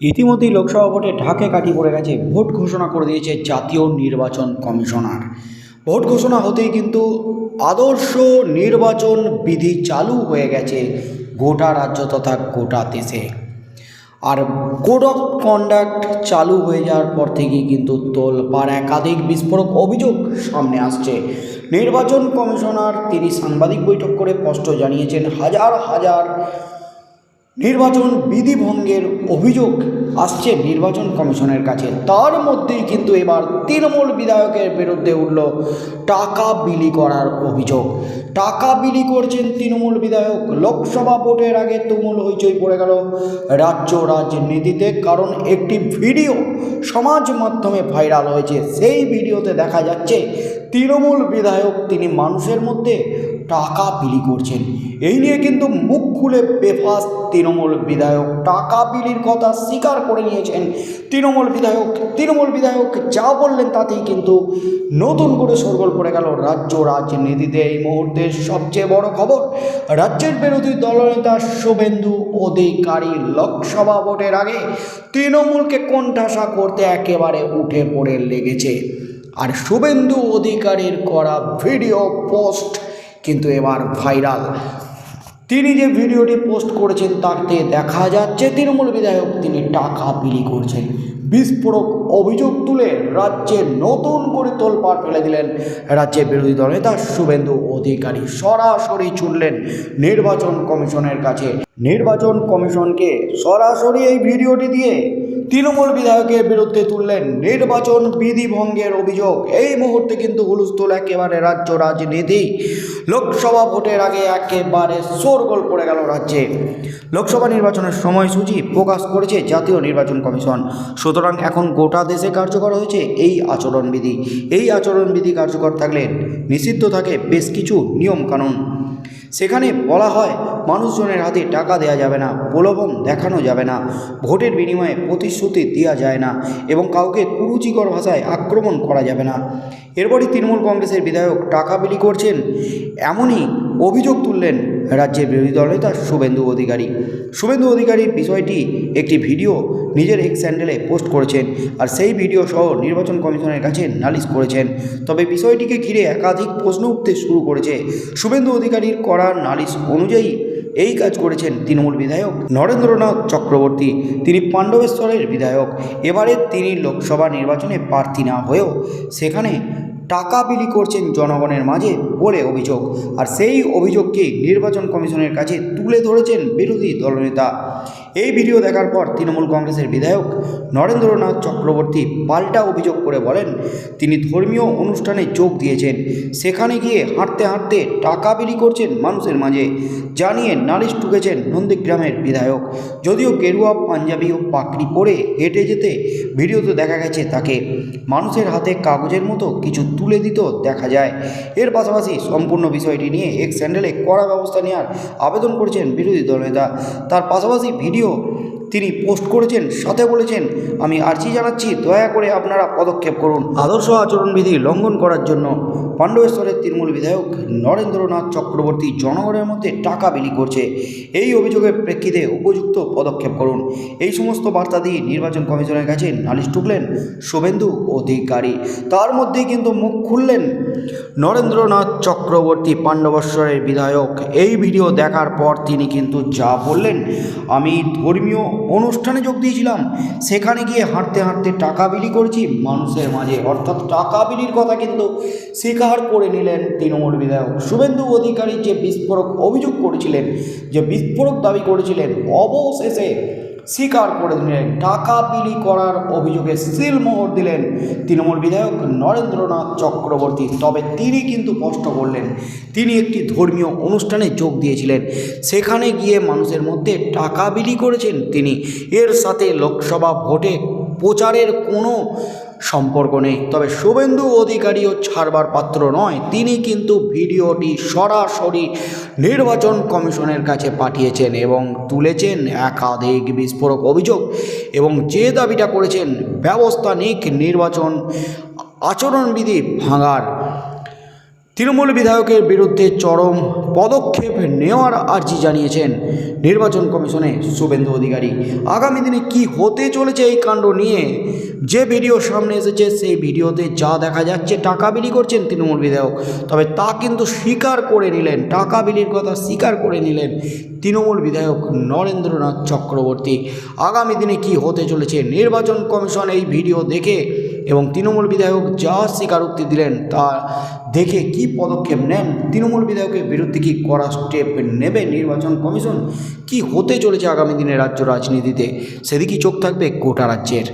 ইতিমধ্যেই লোকসভা ভোটে ঢাকে কাঠি পড়ে গেছে, ভোট ঘোষণা করে দিয়েছে জাতীয় নির্বাচন কমিশনার। ভোট ঘোষণা হতেই কিন্তু আদর্শ নির্বাচন বিধি চালু হয়ে গেছে গোটা রাজ্য তথা গোটা দেশে। আর কোড অফ কন্ডাক্ট চালু হয়ে যাওয়ার পর থেকেই কিন্তু তোলপাড় একাধিক বিস্ফোরক অভিযোগ সামনে আসছে। নির্বাচন কমিশনার তিনি সাংবাদিক বৈঠক করে স্পষ্ট জানিয়েছেন, হাজার হাজার নির্বাচন বিধি ভঙ্গের অভিযোগ আসছে নির্বাচন কমিশনের কাছে। তার মধ্যেই কিন্তু এবার তৃণমূল বিধায়কের বিরুদ্ধে উঠল টাকা বিলি করার অভিযোগ। টাকা বিলি করছেন তৃণমূল বিধায়ক। লোকসভা ভোটের আগে তুমুল হইচই পড়ে গেল রাজ্য রাজনীতিতে, কারণ একটি ভিডিও সমাজ মাধ্যমে ভাইরাল হয়েছে। সেই ভিডিওতে দেখা যাচ্ছে তৃণমূল বিধায়ক, তিনি মানুষের মধ্যে টাকা বিলি করছেন। এই নিয়ে কিন্তু মুখ খুলে বেফাস তৃণমূল বিধায়ক। টাকা বিলির কথা স্বীকার করে নিয়েছেন তৃণমূল বিধায়ক। তৃণমূল বিধায়ক যা বললেন তাতেই কিন্তু নতুন করে সরগোল পড়ে গেল রাজ্য রাজনীতিতে। এই মুহূর্তের সবচেয়ে বড় খবর, রাজ্যের বিরোধী দলনেতা শুভেন্দু অধিকারী লোকসভা ভোটের আগে তৃণমূলকে কোণঠাসা করতে একেবারে উঠে পড়ে লেগেছে। আর শুভেন্দু অধিকারীর করা ভিডিও পোস্ট কিন্তু এবার ভাইরাল তিনি যে ভিডিওটি পোস্ট করেছেন, তাতে দেখা যাচ্ছে তৃণমূল বিধায়ক তিনি টাকা বিলি করছেন। বিস্ফোরক অভিযোগ তুলে রাজ্যে নতুন করে তোলপাড় ফেলে দিলেন রাজ্যের বিরোধী দল নেতা শুভেন্দু অধিকারী। সরাসরি ছুটলেন নির্বাচন কমিশনের কাছে। নির্বাচন কমিশনকে সরাসরি এই ভিডিওটি দিয়ে তৃণমূল বিধায়কের বিরুদ্ধে তুললেন নির্বাচন বিধি ভঙ্গের অভিযোগ। এই মুহূর্তে কিন্তু হুলস্থুল একেবারে রাজ্য রাজনীতি। লোকসভা ভোটের আগে একেবারে শোরগোল পড়ে গেল রাজ্যে। লোকসভা নির্বাচনের সময়সূচি প্রকাশ করেছে জাতীয় নির্বাচন কমিশন। সুতরাং এখন গোটা দেশে কার্যকর হয়েছে এই আচরণবিধি এই আচরণবিধি কার্যকর থাকলে নিষিদ্ধ থাকে বেশ কিছু নিয়মকানুন। সেখানে বলা হয় মানুষজনের হাতে টাকা দেওয়া যাবে না, প্রলোভন দেখানো যাবে না, ভোটের বিনিময়ে প্রতিশ্রুতি দেওয়া যায় না এবং কাউকে কুরুচিকর ভাষায় আক্রমণ করা যাবে না। এরপরই তৃণমূল কংগ্রেসের বিধায়ক টাকা বিলি করছেন, এমনই অভিযোগ তুললেন রাজ্যের বিরোধী দলনেতা শুভেন্দু অধিকারী। শুভেন্দু অধিকারীর বিষয়টি একটি ভিডিও নিজের এক্স স্যান্ডেলে পোস্ট করেছেন আর সেই ভিডিও সহ নির্বাচন কমিশনের কাছে নালিশ করেছেন। তবে বিষয়টিকে ঘিরে একাধিক প্রশ্ন উঠতে শুরু করেছে। শুভেন্দু অধিকারীর করা নালিশ অনুযায়ী এই কাজ করেছেন তৃণমূল বিধায়ক নরেন্দ্রনাথ চক্রবর্তী। তিনি পাণ্ডবেশ্বরের বিধায়ক। এবারে তিনি লোকসভা নির্বাচনে প্রার্থী না হয়েও সেখানে টাকা বিলি করছেন জনগণের মাঝে বলে অভিযোগ। আর সেই অভিযোগকে নির্বাচন কমিশনের কাছে তুলে ধরেছেন বিরোধী দলনেতা। এই ভিডিও দেখার পর তৃণমূল কংগ্রেসের বিধায়ক নরেন্দ্রনাথ চক্রবর্তী পাল্টা অভিযোগ করে বলেন, তিনি ধর্মীয় অনুষ্ঠানে যোগ দিয়েছেন। সেখানে গিয়ে হাঁটতে হাঁটতে টাকা বিলি করছেন মানুষের মাঝে। জানিয়ে নালিশ টুকেছেন নন্দীগ্রামের বিধায়ক। যদিও গেরুয়া, পাঞ্জাবি ও পাকড়ি পরে হেঁটে যেতে ভিডিওতে দেখা গেছে তাকে। মানুষের হাতে কাগজের মতো কিছু তুলে দিত দেখা যায়। এর পাশাপাশি সম্পূর্ণ বিষয়টি নিয়ে এক স্যান্ডেলে কড়া ব্যবস্থা নেওয়ার আবেদন করেছেন বিরোধী দলনেতা তার পাশাপাশি ভিডিও তিনি পোস্ট করেছেন, সাথে বলেছেন, আমি আর্জি জানাচ্ছি, দয়া করে আপনারা পদক্ষেপ করুন। আদর্শ আচরণবিধি লঙ্ঘন করার জন্য পাণ্ডবেশ্বরের তৃণমূল বিধায়ক নরেন্দ্রনাথ চক্রবর্তী জনগণের মধ্যে টাকা বিলি করছে। এই অভিযোগের প্রেক্ষিতে উপযুক্ত পদক্ষেপ করুন। এই সমস্ত বার্তা দিয়ে নির্বাচন কমিশনের কাছে নালিশ টুকলেন শুভেন্দু অধিকারী। তার মধ্যেই কিন্তু মুখ খুললেন নরেন্দ্রনাথ চক্রবর্তী পাণ্ডবেশ্বরের বিধায়ক। এই ভিডিও দেখার পর তিনি কিন্তু যা বললেন, আমি ধর্মীয় অনুষ্ঠানে যোগ দিয়েছিলাম। সেখানে গিয়ে হাঁটতে হাঁটতে টাকা বিলি করেছি মানুষের মাঝে। অর্থাৎ টাকা বিলির কথা কিন্তু স্বীকার করে নিলেন তৃণমূল বিধায়ক। শুভেন্দু অধিকারী যে বিস্ফোরক অভিযোগ করেছিলেন, যে বিস্ফোরক দাবি করেছিলেন, অবশেষে স্বীকার করে দিলেন টাকা বিলি করার অভিযোগে সিলমোহর দিলেন তৃণমূল বিধায়ক নরেন্দ্রনাথ চক্রবর্তী। তবে তিনি কিন্তু স্পষ্ট করলেন, তিনি একটি ধর্মীয় অনুষ্ঠানে যোগ দিয়েছিলেন। সেখানে গিয়ে মানুষের মধ্যে টাকা বিলি করেছেন তিনি। এর সাথে লোকসভা ভোটে প্রচারের কোনো সম্পর্ক নেই। তবে শুভেন্দু অধিকারীও ছাড়বার পাত্র নয়। তিনি কিন্তু ভিডিওটি সরাসরি নির্বাচন কমিশনের কাছে পাঠিয়েছেন এবং তুলেছেন একাধিক বিস্ফোরক অভিযোগ এবং যে দাবিটা করেছেন ব্যবস্থা নিক নির্বাচন আচরণবিধি ভাঙার। তৃণমূল বিধায়কের বিরুদ্ধে চরম পদক্ষেপ নেওয়ার আর্জি জানিয়েছেন নির্বাচন কমিশনে শুভেন্দু অধিকারী। আগামী দিনে কি হতে চলেছে এই কাণ্ড নিয়ে যে ভিডিও সামনে এসেছে, সেই ভিডিওতে যা দেখা যাচ্ছে, টাকা বিলি করছেন তৃণমূল বিধায়ক। তবে তা কিন্তু স্বীকার করে নিলেন, টাকা বিলির কথা স্বীকার করে নিলেন তৃণমূল বিধায়ক নরেন্দ্রনাথ চক্রবর্তী। আগামী দিনে কি হতে চলেছে, নির্বাচন কমিশন এই ভিডিও দেখে এবং তৃণমূল বিধায়ক যা স্বীকারোক্তি দিলেন তা দেখে কি পদক্ষেপ নেন, তৃণমূল বিধায়কের বিরুদ্ধে কি করা স্টেপ নেবে নির্বাচন কমিশন? কি হতে চলেছে আগামী দিনে রাজ্য রাজনীতিতে? সেদিকেই চোখ থাকবে গোটা রাজ্যের।